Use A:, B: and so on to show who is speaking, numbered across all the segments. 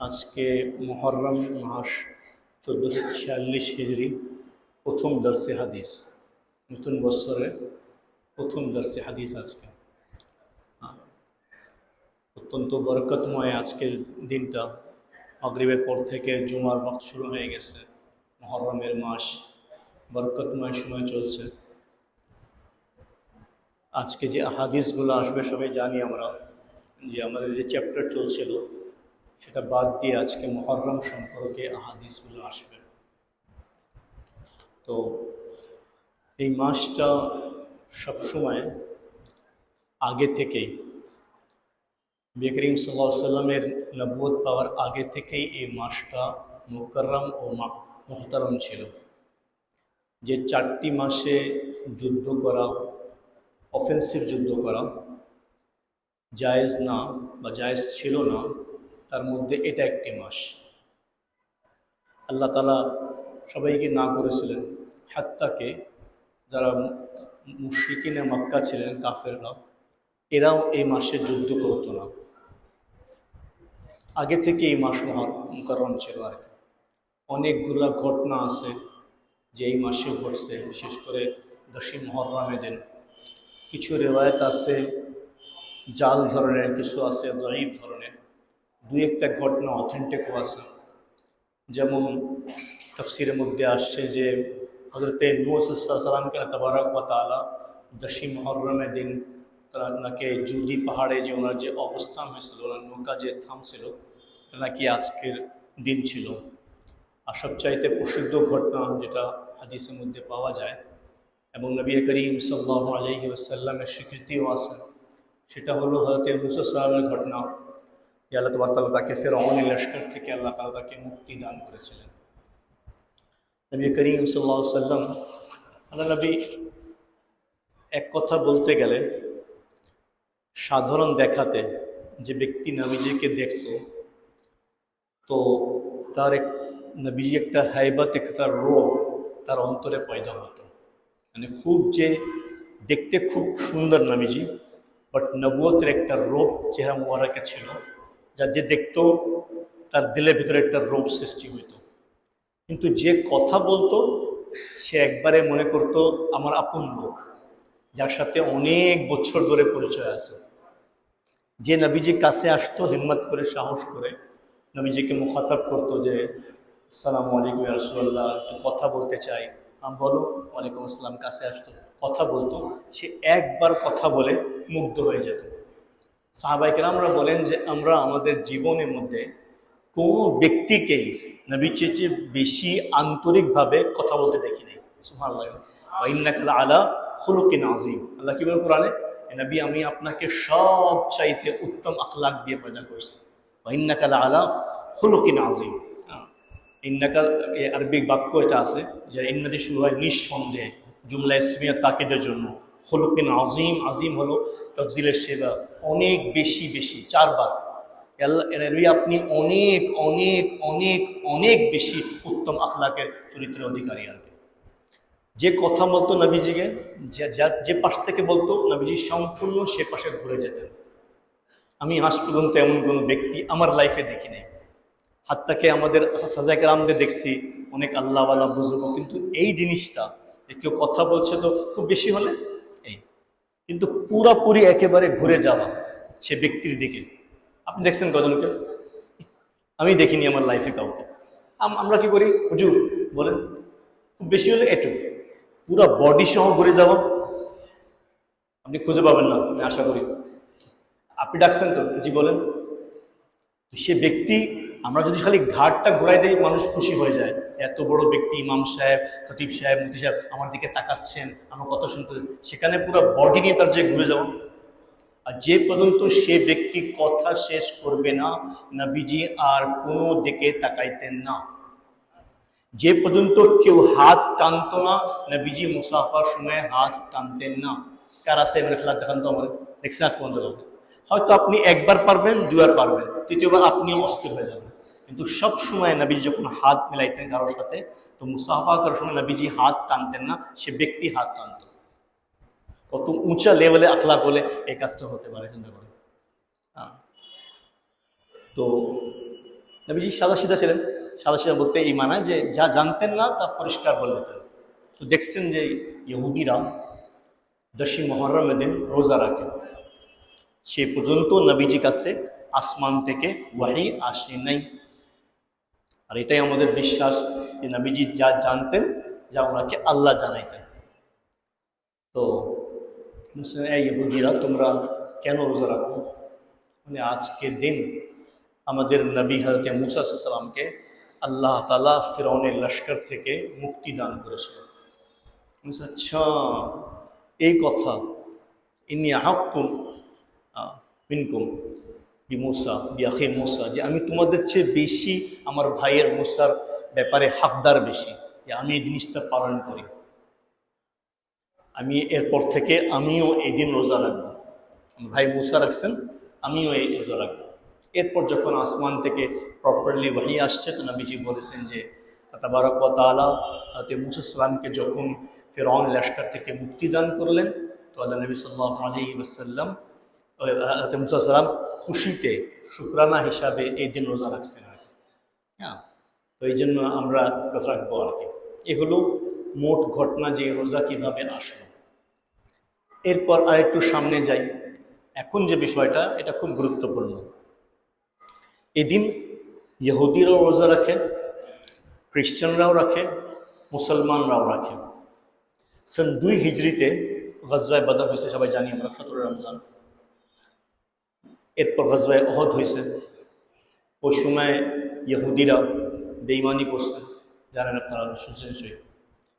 A: আজকে মহরম মাস চোদ্দোশো ছিয়াল্লিশ হিজড়ি প্রথম দর্শে হাদিস। নতুন বছরে প্রথম দর্শে হাদিস আজকে। অত্যন্ত বরকতময় আজকের দিনটা। অগ্রিবের পর থেকে জুমার বক্ত শুরু হয়ে গেছে। মহরমের মাস বরকতময় সময় চলছে। আজকে যে হাদিসগুলো আসবে সবাই জানি আমরা, যে আমাদের যে চ্যাপ্টার চলছিল সেটা বাদ দিয়ে আজকে মহরম সম্পর্কে আহাদিসগুলো আসবে। তো এই মাসটা সবসময় আগে থেকেই বেকরিম সাল্লাহ সাল্লামের নব্বত পাওয়ার আগে থেকেই এই মাসটা মুকরম ও মোহতারম ছিল। যে চারটি মাসে যুদ্ধ করা অফেন্সিভ যুদ্ধ করা, জায়েজ না বা জায়েজ ছিল না তার মধ্যে এটা একটি মাস। আল্লাহ তালা সবাইকে না করেছিলেন, হাত্তাকে যারা মুশিকিনে মক্কা ছিলেন, কাফেররা, এরাও এই মাসে যুদ্ধ করতো না। আগে থেকে এই মাস মুকরম ছিল আর কি। অনেকগুলা ঘটনা আছে যে এই মাসে ঘটছে, বিশেষ করে দশী মহরমে দিন। কিছু রেওয়ায়ত আছে, জাল ধরনের, কিছু আছে দরিব ধরনের। দুই একটা ঘটনা অথেন্টিকও আছে। যেমন তফসিরের মধ্যে আসছে যে হজরতে নুসালামকে তবারক বা তালা দশী মহরমের দিন তারা ওনাকে জুদি পাহাড়ে যে ওনার যে অবস্থান হয়েছিল, ওনার নৌকা যে থামছিল নাকি আজকের দিন ছিল। আর সবচাইতে প্রসিদ্ধ ঘটনা যেটা হাদিসের মধ্যে পাওয়া যায়, এবং নবী করিম সাল্লাহ আলহি আসাল্লামের স্বীকৃতিও আছে, সেটা হলো হয়তো মুসা সালামের ঘটনা। আল্লাহ তবার তালা তাকে ফের অমনি লস্কর থেকে আল্লাহ তালা তাকে মুক্তি দান করেছিলেন। নবী করিম সাল্লাহ সাল্লাম আল্লাহ নবী এক কথা বলতে গেলে সাধারণ দেখাতে যে ব্যক্তি নবীজিকে দেখত, তো তার এক, নবীজি একটা হাইবাত, একটা রোগ তার অন্তরে পয়দা হতো। মানে খুব যে দেখতে খুব সুন্দর নবীজি, বাট নবুয়তের একটা রোগ চেহারা মোবারকে ছিল। যা যে দেখতো, তার দিলের ভিতরে একটা রোগ সৃষ্টি হইত। কিন্তু যে কথা বলতো, সে একবারে মনে করতো, আমার আপন লোক, যার সাথে অনেক বছর ধরে পরিচয় আছে। যে নবীজির কাছে আসতো, হিম্মত করে, সাহস করে, নবীজিকে মুখাতাব করতো যে, সালাম আলাইকুম রসুল্লাহ একটু কথা বলতে চাই। আমি বলো, ওয়ালাইকুম আসসালাম। কাছে আসতো, কথা বলতো, সে একবার কথা বলে মুগ্ধ হয়ে যেত। সাহাবাইকে আমরা বলেন যে আমরা আমাদের জীবনের মধ্যে কোনো ব্যক্তিকে নবী চেয়ে বেশি আন্তরিকভাবে কথা বলতে দেখি নাই সুহান্লাহ আলা খুলুকিন আজিম আল্লাহ কি কোরআনে? নবী, আমি আপনাকে সব চাইতে উত্তম আখলাক দিয়ে পয়দা করছি। ওয়াইন্নাকাল আলা খুলুকিন আজিম ইন্নাকা আরবিক বাক্য এটা আছে যে ইন্নাদি শুরু হয় নিঃসন্দেহে। জুমলা ইসমিয়া তাকিদের জন্য। হলুকিন আজিম আজিম হলো তফজিলের সেবা অনেক বেশি বেশি, চারবার। আপনি অনেক অনেক অনেক অনেক বেশি উত্তম আখলাকের চরিত্রের অধিকারী আর যে কথা বলতো নবীজিকে, যে পাশ থেকে বলতো, নবীজি সম্পূর্ণ সে পাশে ঘুরে যেতেন। আমি আজ পর্যন্ত এমন কোনো ব্যক্তি আমার লাইফে দেখি নেই। হাত্তাকে আমাদের সাজাকের আমাদের দেখছি, অনেক আল্লাহওয়ালা বুঝব কিন্তু এই জিনিসটা কেউ কথা বলছে তো খুব বেশি হলে কিন্তু পুরাপুরি একেবারে ঘুরে যাওয়া সে ব্যক্তির দিকে। আপনি দেখছেন কজনকে আমি দেখিনি আমার লাইফে কাউকে। আমরা কি করি? হুজুর, বলেন। খুব বেশি হলে এটু পুরো বডি সহ ঘুরে যাওয়া। আপনি খুঁজে পাবেন না, আমি আশা করি। আপনি ডাকছেন তো? জি, বলেন। সে ব্যক্তি, আমরা যদি খালি ঘাটটা ঘোরাই দিই, মানুষ খুশি হয়ে যায়। এত বড় ব্যক্তি ইমাম সাহেব, খতিব সাহেব, মুফতি সাহেব আমার দিকে তাকাচ্ছেন, আমার কথা শুনতে সেখানে পুরো বডি নিয়ে তার যে ঘুরে যাওয়া আর যে পর্যন্ত সে ব্যক্তি কথা শেষ করবে না, নবীজি আর কোনো দিকে তাকাইতেন না। যে পর্যন্ত কেউ হাত টানত না, নবীজি মুসাফার সময় হাত টানতেন না। কার আছে? এখানে খেলা দেখান তো আমার দেখছেন হয়তো আপনি একবার পারবেন দুবার পারবেন, তৃতীয়বার আপনিও অস্থির হয়ে যাবেন। কিন্তু সব সময় নবীজি যখন হাত মিলাইতেন কারোর সাথে, তো মুসাফা করার সময় নবীজি হাত টানতেন না, সে ব্যক্তি হাত টানত। কত উঁচা লেভেলে আখলা বলে এই কাজটা হতে পারে, চিন্তা করে হ্যাঁ। তো নবীজি সাদা সিধা ছিলেন। সাদা সিধা বলতে এই মানায় যে যা জানতেন না, তা পরিষ্কার বলে দিতেন। তো দেখছেন যে ইহুদিরা দশী মহরমের দিন রোজা রাখে। সে পর্যন্ত নবীজি কাছে আসমান থেকে ওয়াহি আসে নাই। আর এটাই আমাদের বিশ্বাস যে নবীজি যা জানতেন যা ওনাকে আল্লাহ জানাইতেন। তো ইহুদিরা তোমরা কেন রোজা রাখো? মানে আজকের দিন আমাদের নবী হজরত মুসা আল্লাহ তালা ফিরৌনের লস্কর থেকে মুক্তি দান করেছিল। আচ্ছা এই কথা ইনি আহাক্কুম আহ, মিনকুম। বি মুসা বিয়াখি মুসা, যে আমি তোমাদের চেয়ে বেশি আমার ভাইয়ের মুসার ব্যাপারে হাকদার বেশি, যে আমি এই জিনিসটা পালন করি। আমি এরপর থেকে আমিও এই দিন রোজা রাখব। ভাই মুসা রাখছেন, আমিও এই রোজা রাখব। এরপর যখন আসমান থেকে প্রপারলি ওয়াহি আসছে, তো নবীজি বলেছেন যে তাবারক তালা হাতে মুসাল্লামকে যখন ফেরন লস্কর থেকে মুক্তি দান করলেন, তো আল্লাহ নবী সাল্লাহ আলী ওসাল্লাম খুশিতে, শুক্রানা হিসাবে এই দিন রোজা রাখছেন আর কি। হ্যাঁ? তো এই জন্য আমরা রাখব আর কি। এ হলো মোট ঘটনা যে রোজা কীভাবে আসলো। এরপর আর একটু সামনে যাই। এখন যে বিষয়টা, এটা খুব গুরুত্বপূর্ণ। এদিন ইহুদিরাও রোজা রাখে, খ্রিস্টানরাও রাখে, মুসলমানরাও রাখে। সন দুই হিজড়িতে গজবায় বাদর হয়েছে, সবাই জানি আমরা সতেরো রমজান। এরপর গজবায় অহদ হয়েছে। ওই সময় ইহুদিরা বেইমানি করছে। জানেন আপনারা, শুনছেন নিশ্চয়ই।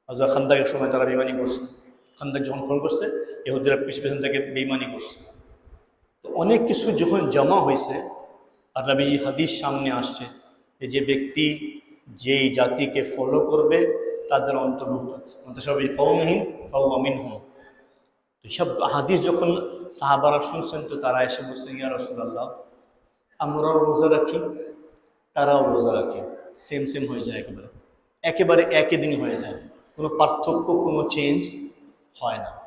A: হজরত খান্দাকের সময় তারা বেইমানি করছে। খান্দাক যখন ফোন করছে, ইহুদিরা পিছু পেছন থেকে বেইমানি করছে। তো অনেক কিছু যখন জমা হয়েছে আর নবীজি হাদিস সামনে আসছে যে ব্যক্তি যেই জাতিকে ফলো করবে, তাদের অন্তর্ভুক্ত। অন্তঃসবই কৌমহীন কৌ আমিন হন তো সব হাদিস যখন সাহাবারা শুনছেন তো, তারা এসে বলছেন, ইয়া রসুল্লাহ আমরাও রোজা রাখি, তারাও রোজা রাখে। সেম সেম হয়ে যায় একেবারে। একেবারে একই দিনই হয়ে যায়। কোনো পার্থক্য, কোনো চেঞ্জ হয় না।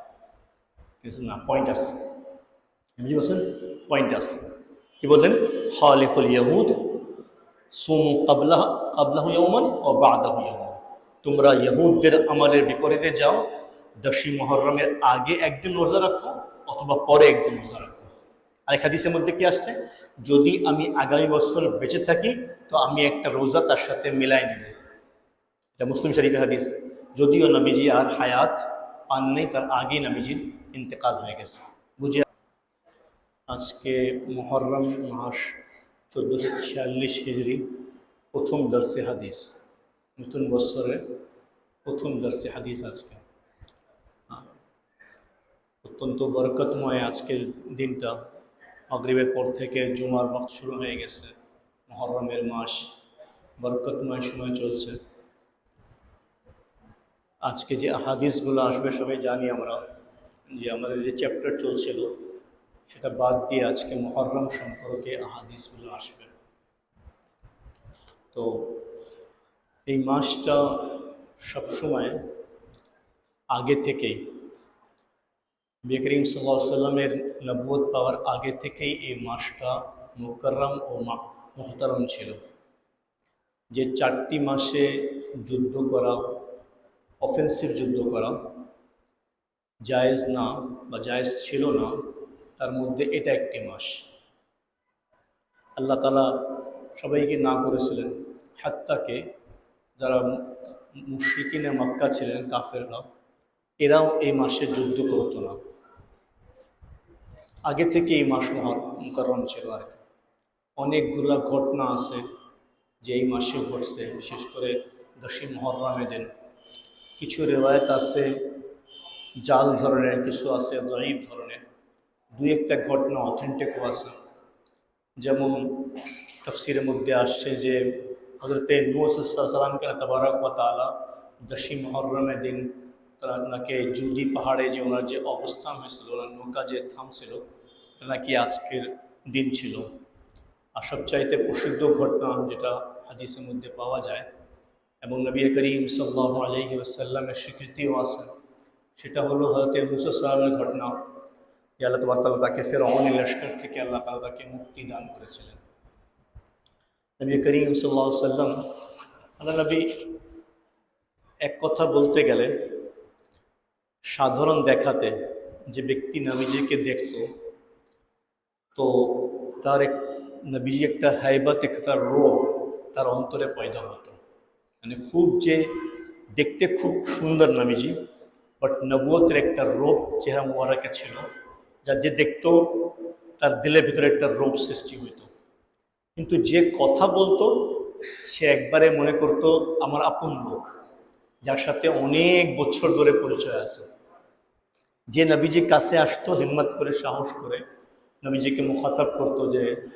A: না? পয়েন্ট আছে। বুঝতে বলছেন পয়েন্ট আছে। কি বললেন? খালিফুল ইয়াহুদ, সুমু কাবলাহ কাবলাহ ইয়মান ও বাদাহ ইয়মান তোমরা ইহুদদের আমলের বিপরীতে যাও। দশী মহরমের আগে একদিন রোজা রাখো অথবা পরে একদিন রোজা রাখো। আর এক হাদিসের মধ্যে কি আসছে? যদি আমি আগামী বছর বেঁচে থাকি, তো আমি একটা রোজা তার সাথে মিলাই নেব। এটা মুসলিম শরীফে হাদিস। যদিও নবীজি আর হায়াত পান নেই, তার আগেই নবীজির ইন্তেকাল হয়ে গেছে। বুঝে আজকে মহরম মাস চোদ্দোশো ছিয়াল্লিশ হিজড়ি প্রথম দর্শে হাদিস। নতুন বছরে প্রথম দর্শে হাদিস আজকে। অত্যন্ত বরকতময় আজকের দিনটা। মাগরিবের পর থেকে জুমার বক্ত শুরু হয়ে গেছে। মহরমের মাস, বরকতময় সময় চলছে। আজকে যে হাদিসগুলো আসবে সবাই জানি আমরা, যে আমাদের যে চ্যাপ্টার চলছিল, সেটা বাদ দিয়ে আজকে মহরম সম্পর্কে আহাদিসগুলো আসবে। তো এই মাসটা সবসময় আগে থেকেই বেকরিম সাল্লাহ সাল্লামের নব্বত পাওয়ার আগে থেকেই এই মাসটা মুকরম ও মোহতারম ছিল। যে চারটি মাসে যুদ্ধ করা অফেন্সিভ যুদ্ধ করা জায়েজ না বা জায়েজ ছিল না, তার মধ্যে এটা একটি মাস। আল্লাহ তালা সবাইকে না করেছিলেন, হাত্তাকে যারা মুশ্রিকিনে মক্কা ছিলেন, কাফেররা, এরাও এই মাসে যুদ্ধ করতো না। আগে থেকে এই মাস মুকাররম ছিল আর কি। অনেকগুলা ঘটনা আছে যে এই মাসে ঘটছে, বিশেষ করে দশী মহরমে দিন কিছু রেওয়ায়ত আছে, জাল ধরনের কিছু আছে দরিব ধরনের। দুই একটা ঘটনা অথেন্টিকও আছে। যেমন তফসিরের মধ্যে আসছে যে হজরতে নুসালামকে তবারক বা তালা দশী মহরমের দিন তারা জুদি পাহাড়ে যে ওনার যে অবস্থান হয়েছিল, ওনার নৌকা যে থামছিল নাকি আজকের দিন ছিল। আর সবচাইতে প্রসিদ্ধ ঘটনা যেটা হাদিসের মধ্যে পাওয়া যায়, এবং নবী করিম সাল্লাহ আলহি আসাল্লামের স্বীকৃতিও আছে, সেটা হলো হয়তো মুসা সালামের ঘটনা। যে আল্লাহ তবর তালা তাকে ফের অমনি লস্কর থেকে আল্লাহ তালা তাকে মুক্তি দান করেছিলেন। নবী করিম সাল্লাহ সাল্লাম আল্লাহ নবী এক কথা বলতে গেলে সাধারণ দেখাতে যে ব্যক্তি নবীজিকে দেখত, তো তার এক, নবীজি একটা হাইবাত একটা রোগ তার অন্তরে পয়দা হতো। মানে খুব যে দেখতে খুব সুন্দর নবীজি বাট নবুয়তের একটা রোগ চেহারা মোবারকে ছিল, যা যে দেখতো তার দিলের ভিতরে একটা রোগ সৃষ্টি হইতো। কিন্তু যে কথা বলতো, সে একবারে মনে করতো, আমার আপন লোক, যার সাথে অনেক বছর ধরে পরিচয় আছে। যে নবীজির কাছে আসতো, হিম্মত করে, সাহস করে, নবীজিকে মুখাতাব করতো যে,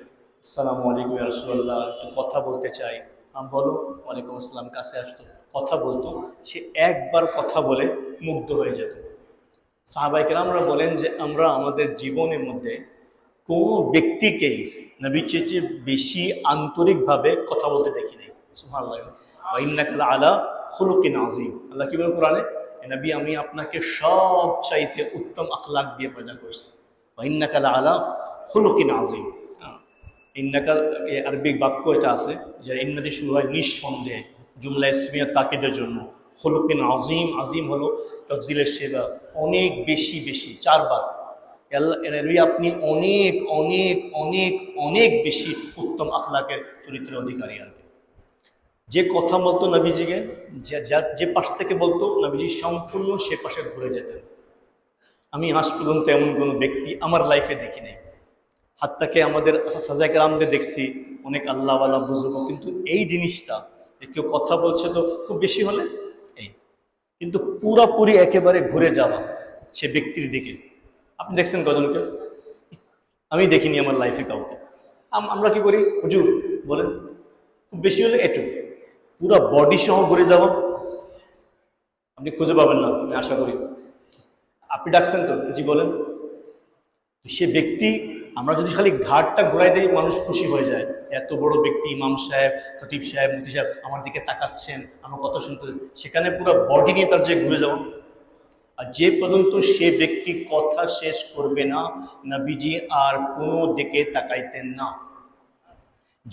A: সালাম আলাইকুম রসুল্লাহ একটু কথা বলতে চাই। আমি, বলো। ওয়ালাইকুম আসসালাম। কাছে আসতো। কথা বলতো। সে একবার কথা বলে মুগ্ধ হয়ে যেত। সাহাবাইকেরা আমরা বলেন যে, আমরা আমাদের জীবনের মধ্যে কোনো ব্যক্তিকেই নবীর চেয়ে বেশি আন্তরিকভাবে কথা বলতে দেখিনি সুহান আলা খুলুকিন আজিম আল্লাহ কি বলেন কোরআনে? "এ নবী, আমি আপনাকে সব চাইতে উত্তম আখলাক দিয়ে পয়দা করছি। ওয়াইন্নাকাল আলা খুলুকিন আজিম হ্যাঁ। ইন্নাকাল আরবিক বাক্য এটা আছে যে ইন্নাদি শুরু হয় নিঃসন্দেহে, জুমলা ইসমিয়া তাকিদের জন্য। খুলুকিন আজিম আজিম হলো তফজিলের সেবা অনেক বেশি বেশি, চারবার। আল্লাহ আপনি অনেক অনেক অনেক অনেক বেশি উত্তম আখলাকের চরিত্রের অধিকারী আর কি। যে কথা বলতো নবীজিকে, যে পাশ থেকে বলতো নবীজি সম্পূর্ণ সে পাশে ঘুরে যেতেন। আমি আজ পর্যন্ত এমন কোনো ব্যক্তি আমার লাইফে দেখি নাই। হাত্তাকে আমাদের সাজাকের আমাদের দেখছি, অনেক আল্লাহওয়ালা বুঝব কিন্তু এই জিনিসটা, যে কেউ কথা বলছে তো খুব বেশি হলে? এই। কিন্তু পুরাপুরি একেবারে ঘুরে যাওয়া সে ব্যক্তির দিকে। আপনি দেখছেন গজনকে আমি দেখিনি আমার লাইফে কাউকে। আমরা কি করি? হুজুর বলেন, খুব বেশি হলে একটু পুরো বডি সহ ঘুরে যাব। আপনি খুঁজে পাবেন না, আমি আশা করি। আপনি ডাকছেন তো? জি, বলেন। সে ব্যক্তি, আমরা যদি খালি ঘাটটা ঘোরাই দেই, মানুষ খুশি হয়ে যায়। এত বড় ব্যক্তি, ইমাম সাহেব, খতিব সাহেব, মুফতি সাহেব আমার দিকে তাকাচ্ছেন, আমার কথা শুনতে। সেখানে পুরো বডি নিয়ে তার যে ঘুরে যাওয়া আর যে পর্যন্ত সে ব্যক্তি কথা শেষ করবে না, নবীজি আর কোনো দিকে তাকাইতেন না।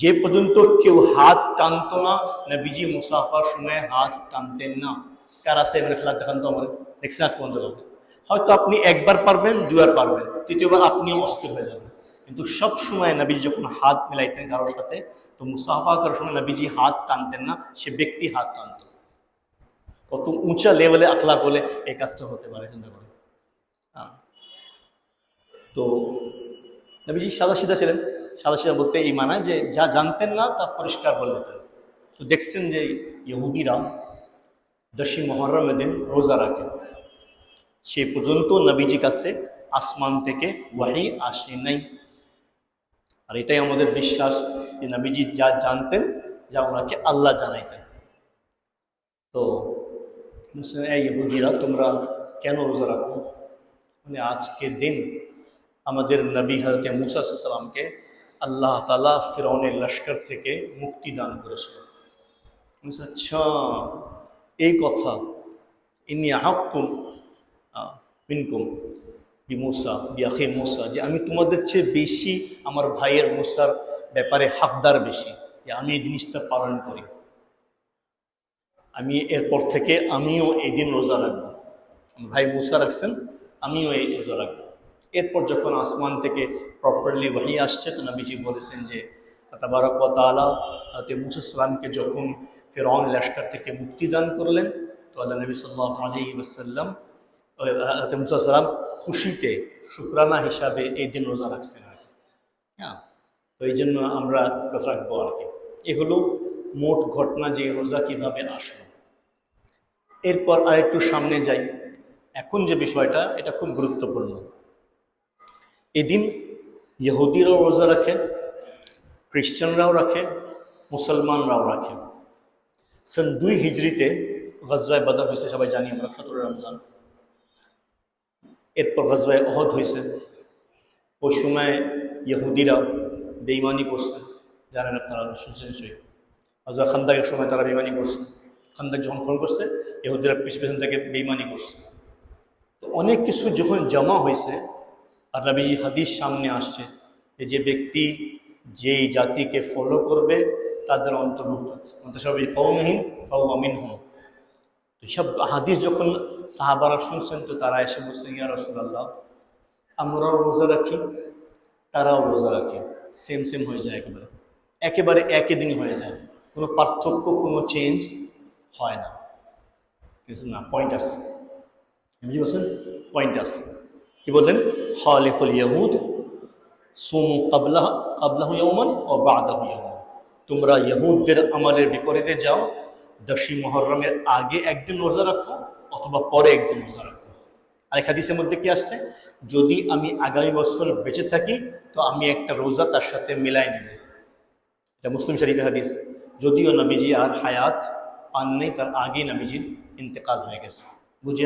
A: যে পর্যন্ত কেউ হাত টানতো না, নবীজি মুসাফার সময় হাত টানতেন না। কার আছে এবারে খেলা দেখান তো আমার দেখছেন আজ পর্যন্ত? হয়তো আপনি একবার পারবেন দুবার পারবেন, তৃতীয়বার আপনিও অস্থির হয়ে যাবেন। কিন্তু সব সময় নবীজি যখন হাত মিলাইতেন কারোর সাথে, তো মুসাফা করার সময় নবীজি হাত টানতেন না, সে ব্যক্তি হাত টানতো। কত উঁচা লেভেলে আখলা বলে এই কাজটা হতে পারে, চিন্তা করে। তো নবীজি সাদা সিধা ছিলেন। সাদা সিধা বলতে এই মানায় যে যা জানতেন না তা পরিষ্কার বলে দিতেন। তো দেখছেন যে ইহুদিরা দশী মহরমের দিন রোজা রাখে। সে পর্যন্ত নবীজি কাছে আসমান থেকে ওয়াহি আসে নাই। আর এটাই আমাদের বিশ্বাস যে নবীজি যা জানতেন, যা ওনাকে আল্লাহ জানাইতেন। তো ইহুদিরা তোমরা কেন রোজা রাখো? মানে আজকের দিন আমাদের নবী হজরত মুসা সাল্লামকে আল্লাহ তালা ফিরৌনের লস্কর থেকে মুক্তি দান করেছিল। আচ্ছা এই কথা ইনি আহাক্কুম মিনকুম, বি মুসা বিয়াখে যে আমি তোমাদের চেয়ে বেশি আমার ভাইয়ের মুসার ব্যাপারে হাকদার বেশি, যে আমি এই জিনিসটা পালন করি। আমি এরপর থেকে আমিও এই দিন রোজা রাখব। ভাই মুসা রাখছেন, আমিও এই রোজা রাখব। এরপর যখন আসমান থেকে প্রপারলি ওয়াহি আসছে, তো নবীজি বলেছেন যে তাবারক ওয়া তাআলা হযরত মুসা সালামকে যখন ফেরাউন লস্কর থেকে মুক্তি দান করলেন, তো আল্লাহ নবী সাল্লাল্লাহু আলাইহি ওয়াসাল্লাম হযরত মুসা সালাম খুশিতে শুকরানা হিসাবে এই দিন রোজা রাখছেন আর কি। হ্যাঁ তো এই জন্য আমরা রাখব আর কি। এ হলো মোট ঘটনা যে রোজা কীভাবে আসলো। এরপর আরেকটু সামনে যাই। এখন যে বিষয়টা, এটা খুব গুরুত্বপূর্ণ। এদিন ইহুদিরাও রোজা রাখে, খ্রিস্টানরাও রাখে, মুসলমানরাও রাখে। সন দুই হিজড়িতে গজবায় বদর হয়েছে, সবাই জানি আমরা সতেরো রমজান। এরপর গজবায় অহদ হয়েছে। ওই সময় ইহুদিরা বেইমানি করছে। জানেন আপনারা, শুনছেন নিশ্চয়ই? হজরত খান্দাকের সময় তারা বেইমানি করছে। খান্দাক যখন ফোন করছে, ইহুদিরা পিছ পেছন থেকে বেইমানি করছে। তো অনেক কিছু যখন জমা হয়েছে আর নবীজি হাদিস সামনে আসছে যে ব্যক্তি যেই জাতিকে ফলো করবে, তাদের অন্তর্ভুক্ত। মন্তসবী কৌমহীন কৌমিন হুম তো সব হাদিস যখন সাহাবারা শুনছেন, তো তারা এসে বলছেন ইয়া রসুল্লাহ আমরাও রোজা রাখি, তারাও রোজা রাখে। সেম সেম হয়ে যায় একেবারে। একেবারে একই দিনই হয়ে যায়। কোনো পার্থক্য, কোনো চেঞ্জ হয় না। না? পয়েন্ট আছে। বুঝতে পারছেন? পয়েন্ট আছে। কি বললেন? খালিফুল ইয়াহুদ, সুমু কাবলাহ কাবলাহ ইয়ৌমন ও বাদাহ ইয়ৌমন তোমরা ইহুদদের আমালের বিপরীতে যাও দশী মহরমের আগে একদিন রোজা রাখো অথবা পরে একদিন রোজা রাখো। আরেক হাদিসের মধ্যে কি আসছে? যদি আমি আগামী বছর বেঁচে থাকি, তো আমি একটা রোজা তার সাথে মিলাই নেব। এটা মুসলিম শরীফের হাদিস। যদিও নবীজি আর হায়াত পান নেই, তার আগেই নবীজির ইন্তেকাল হয়ে গেছে। বুঝে